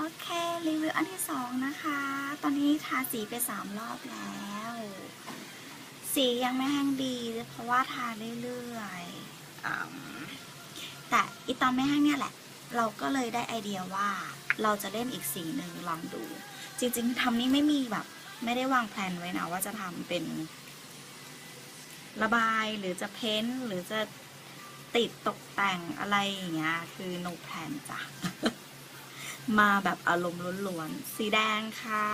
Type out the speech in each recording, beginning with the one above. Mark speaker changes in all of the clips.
Speaker 1: โอเค รีวิวอันที่สองนะคะ ตอนนี้ทาสีไปสามรอบแล้ว สียังไม่แห้งดี เพราะว่าทาเรื่อยๆแต่อีตอนไม่แห้งเนี่ยแหละ เราก็เลยได้ไอเดียว่าเราจะเล่นอีกสีหนึ่งลองดู จริงๆทำนี่ไม่มีแบบ ไม่ได้วางแผนไว้นะว่าจะทำเป็น ระบายหรือจะเพ้นท์หรือจะติดตกแต่งอะไรอย่างเงี้ยคือ no plan จ้ะ มาแบบอารมณ์ล้วนๆ สีแดงค่ะ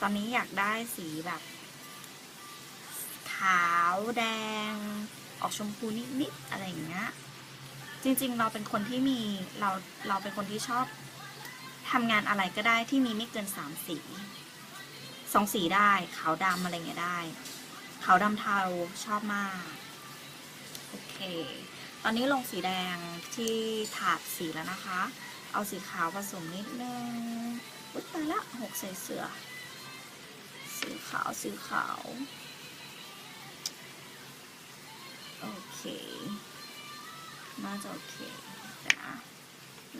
Speaker 1: ตอนนี้อยากได้สีแบบ ขาวแดง ออกชมพูนิดๆ อะไรอย่างเงี้ย จริงๆ เราเป็นคนที่มีเราเราเป็นคนที่ชอบทำงานอะไรก็ได้ที่มีไม่เกินสามสีสองสีได้ขาวดำอะไรเงี้ยได้ขาวดำเทาชอบมาก โอเค ตอนนี้ลงสีแดงที่ถาดสีแล้วนะคะ เอาสีขาวผสมนิดนึงอุ๊ยตายละหกใส่เสือ สีขาวสีขาว โอเค น่าจะโอเคนะ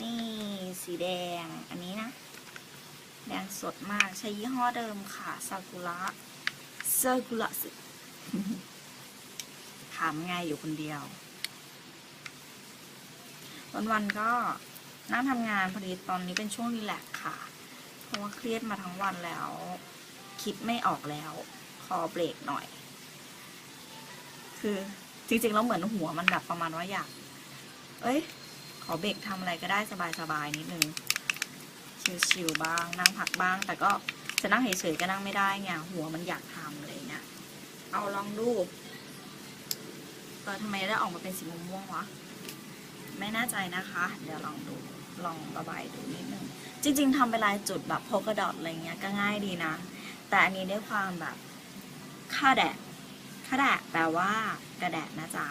Speaker 1: นี่สีแดง อันนี้นะ แดงสดมาก ใช้ยี่ห้อเดิมค่ะ ซากุระซากุระสิถามไงอยู่คนเดียว วันๆก็ นั่งทำงานพอดีตอนนี้เป็นช่วงรีแลกซ์ค่ะ เพราะว่าเครียดมาทั้งวันแล้ว คิดไม่ออกแล้ว ขอเบรกหน่อย คือจริงๆแล้วเหมือนหัวมันแบบประมาณว่าอยาก เอ้ย ขอเบรกทำอะไรก็ได้สบายๆนิดนึง ชิวๆบ้าง นั่งพักบ้าง แต่ก็จะนั่งเฉยๆก็นั่งไม่ได้ไง หัวมันอยากทำอะไรเงี้ยเอาลองดูเออทำไมได้ออกมาเป็นสีม่วงๆวะ ไม่แน่ใจนะคะ เดี๋ยวลองดู ลองระบายดูนิดนึง จริง ๆทำเป็นลายจุดแบบโพกดอทอะไรเงี้ยก็ง่ายดีนะ แต่อันนี้ด้วยความแบบค่าแดดค่าแดดแปลว่ากระแดดนะจ๊ะ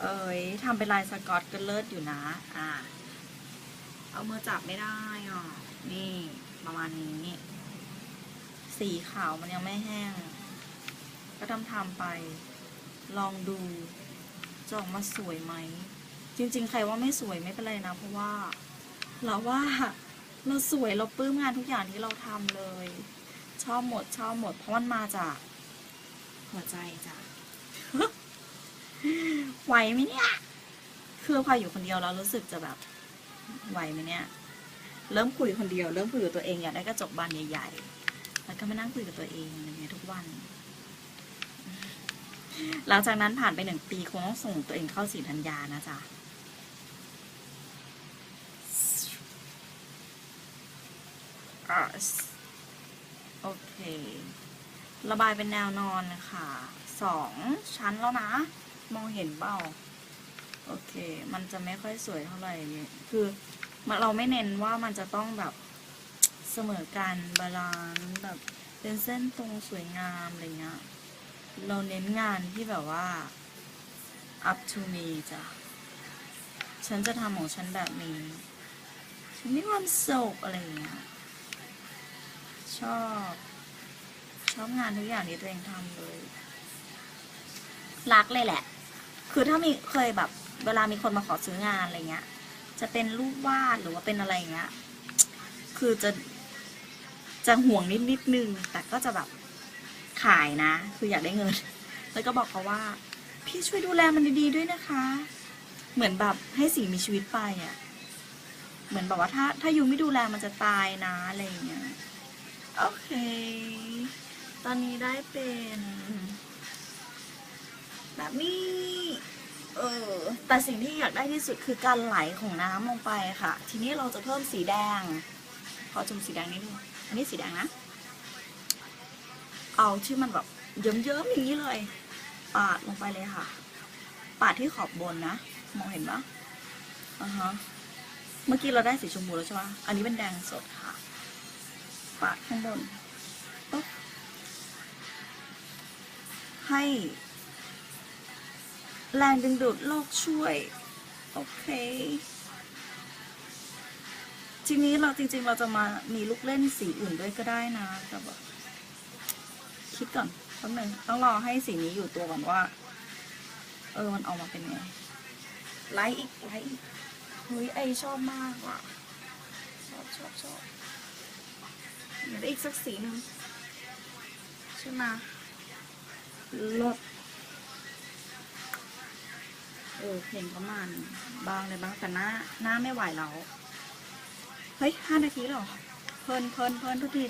Speaker 1: เอ้ยทำเป็นลายสกอตก็เลิศอยู่นะ อ่า เอามือจับไม่ได้อะ นี่ประมาณนี้ สีขาวมันยังไม่แห้ง ก็ทำทำไป ลองดูจะออกมาสวยไหม จริง ๆ ใครว่าไม่สวยไม่เป็นไรนะ เพราะว่าเราว่าเราสวยเราปลื้มงานทุกอย่างที่เราทำเลย ชอบหมดชอบหมด เพราะมันมาจากหัวใจจ้ะไหวไหมเนี่ย คือพออยู่คนเดียวแล้วรู้สึกจะแบบไหวไหมเนี่ย เริ่มคุยคนเดียว เริ่มคุยกับตัวเองอยากได้กระจกบานใหญ่ๆ แล้วก็มานั่งคุยกับตัวเองอะไรเงี้ยทุกวัน หลังจากนั้นผ่านไปหนึ่งปีคงต้องส่งตัวเองเข้าสีธัญญานะจ๊ะ อะโอเค ระบายเป็นแนวนอนนะคะสองชั้นแล้วนะ มองเห็นเปล่าโอเค มันจะไม่ค่อยสวยเท่าไหร่เนี่ยคือเราไม่เน้นว่ามันจะต้องแบบเสมอกันบาลานซ์แบบเป็นเส้นตรงสวยงามอะไรเงี้ย เราเน้นงานที่แบบว่า up to me จ้ะ ฉันจะทำของฉันแบบนี้ ฉันมีความสุขอะไรเงี้ย ชอบ ชอบงานทุกอย่างที่ตัวเองทำเลย รักเลยแหละ คือถ้ามีเคยแบบ เวลามีคนมาขอซื้องานอะไรเงี้ย จะเป็นรูปวาดหรือว่าเป็นอะไรเงี้ย คือจะ จะห่วงนิดนิดนึง แต่ก็จะแบบขายนะ คืออยากได้เงิน แล้วก็บอกเขาว่า พี่ช่วยดูแลมันดีๆด้วยนะคะ เหมือนแบบให้สิ่งมีชีวิตไปอะ เหมือนแบบว่าถ้าถ้ายูไม่ดูแลมันจะตายนะอะไรอย่างเงี้ย โอเค ตอนนี้ได้เป็น แบบนี้เออแต่สิ่งที่อยากได้ที่สุดคือการไหลของน้ำลงไปค่ะ ทีนี้เราจะเพิ่มสีแดง ขอจุ่มสีแดงนิดนึงอันนี้สีแดงนะ เอาที่มันแบบเยิ้มๆอย่างนี้เลย ปาดลงไปเลยค่ะ ปาดที่ขอบบนนะ มองเห็นปะอ่าฮะ เมื่อกี้เราได้สีชมพูแล้วใช่ปะอันนี้เป็นแดงสดค่ะ ปาดข้างบนปุ๊บให้ แรงดึงดูดโลกช่วย โอเค ทีนี้เราจริงๆเราจะมามีลูกเล่นสีอื่นด้วยก็ได้นะ แต่แบบคิดก่อนแป๊บนึงต้องรอให้สีนี้อยู่ตัวก่อนว่า เออมันออกมาเป็นไงไลท์อีกไลท์อีกเฮ้ยไอชอบมากว่ะชอบชอบชอบ ยวได้อีกสักสีหนึ่งใช่ไหมลดเออเพลงประมาณบางเลยบางแต่หน้าหน้าไม่ไหวแล้ว เฮ้ยห้านาทีหรอ เพลินเพลินเพลินทุกที